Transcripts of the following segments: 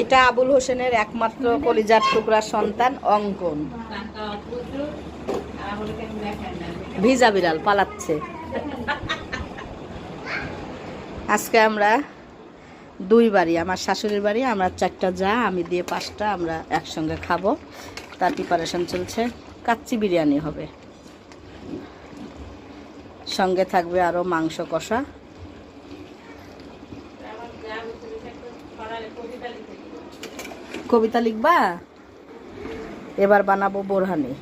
এটা আবুল হোসেনের একমাত্র কলিজার টুকরা সন্তান, অঙ্কন। ভিজা বিড়াল, পালাচ্ছে। আজকে আমরা দুই বাড়ি, আমার শাশুড়ির বাড়ি, আমরা চারটা যা, আমি দিয়ে পাঁচটা, আমরা একসঙ্গে খাব। তার প্রিপারেশন চলছে, কাচ্চি বিরিয়ানি হবে। সঙ্গে থাকবে আরও মাংস কষা। কবিতা লিখবা? এবার বানাবো বোরহানি।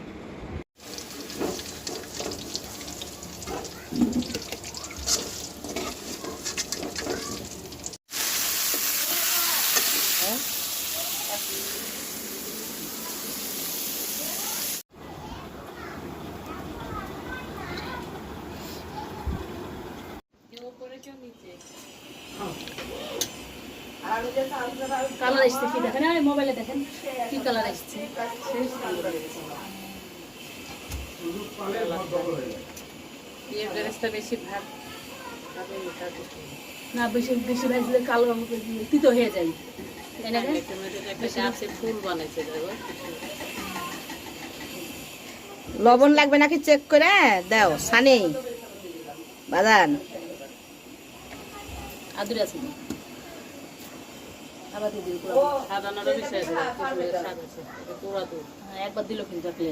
কালার আসছে কি দেখেন? আরে মোবাইলে দেখেন কি কালার আসছে না বেশি বেশি ভাজলে কালো তিতো হয়ে যায়? লবণ লাগবে নাকি চেক করে? দাও সানি। বাদান আদুরে আছে না? আবার দিয়ে দিবি পুরো। হ্যাঁ, একবার দিল কিন্তু আপনি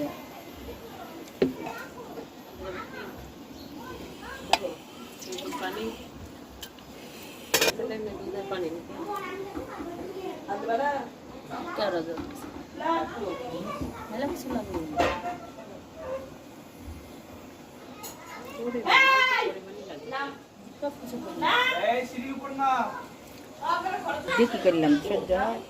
কেওড়া জল মেলা কিছু লাগবে। সব কিছু কি করলাম সহ্য হয়?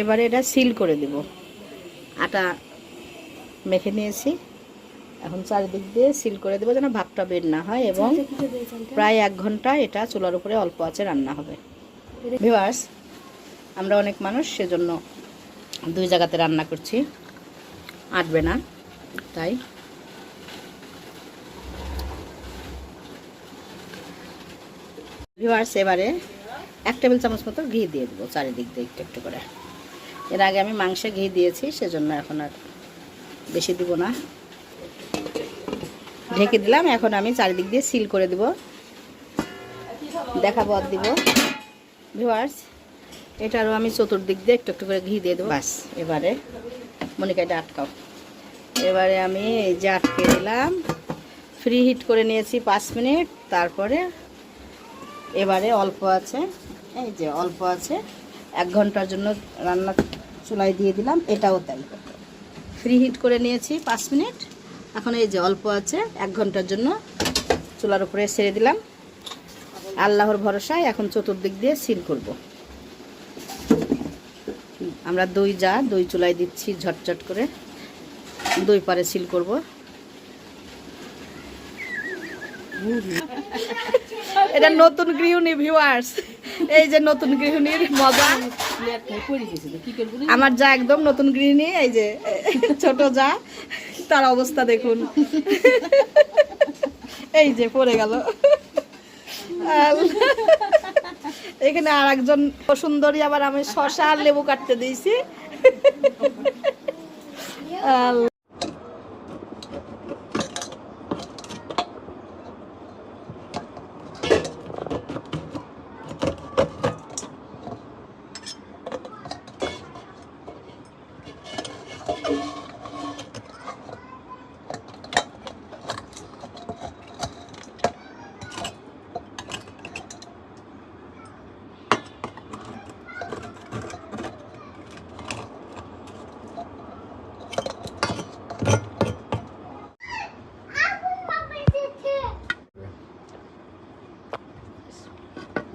এবারে এটা সিল করে দেব। আটা মেখে নিয়েছি। এখন চারিদিক দিয়ে সিল করে দেবো যেন ভাবটা বের না হয় এবং প্রায় এক ঘণ্টা এটা চুলার উপরে অল্প আছে রান্না হবে। ভিওয়ার্স আমরা অনেক মানুষ সেজন্য দুই জায়গাতে রান্না করছি। আটবে না, তাই। ভিওয়ার্স এবারে এক টেবিল চামচ মতো ঘি দিয়ে দেবো চারিদিক দিয়ে একটু একটু করে। এর আগে আমি মাংসে ঘি দিয়েছি, সেজন্য এখন আর বেশি দিব না। ঢেকে দিলাম, এখন আমি চারিদিক দিয়ে সিল করে দিব। দেখাবো আর দিব। ভিওয়ার্স এটারও আমি চতুর্দিক দিয়ে একটু একটু করে ঘি দিয়ে দেবো। বাস। এবারে মনিকা এটা আটকাও। এবারে আমি এই যে আটকে দিলাম ফ্রি হিট করে নিয়েছি পাঁচ মিনিট। তারপরে এবারে অল্প আছে এই যে অল্প আছে এক ঘণ্টার জন্য রান্না চুলায় দিয়ে দিলাম এটাও তাই। ফ্রি হিট করে নিয়েছি পাঁচ মিনিট। এখন এই যে অল্প আছে এক ঘণ্টার জন্য চুলার উপরে ছেড়ে দিলাম। আল্লাহর ভরসায় এখন চতুর্দিক দিয়ে সিল করব। আমরা দই যা, দই চুলাই দিচ্ছি, ঝটঝট করে দই পারে সিল করব। এটা নতুন গৃহিণী ভিউয়ার্স এই যে নতুন গৃহিণীর মজা। আমার যা একদম নতুন গৃহিণী, এই যে, ছোট যা, তার অবস্থা দেখুন। এই যে, পড়ে গেল। এখানে আর একজন সুন্দরী আবার আমি শশা আর লেবু কাটতে দিয়েছি।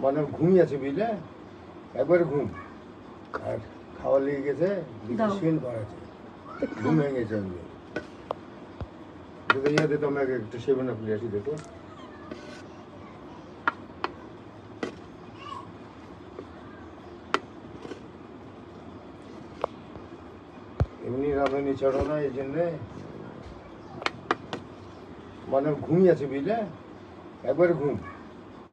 মানে ঘুমিয়ে আছে বুঝলে? একবারে ঘুম। আর খাওয়া লেগে গেছে শুয়ে পড়াচ্ছে ঘুম হয়ে গেছে আমি দেখো ইয়াতে একটু সেভেন আপ আসি দেখো। এমনি রাঁধুনি ছোটো না এই জন্যে। মানে ঘুমিয়ে আছে বুঝলে? একবার ঘুম।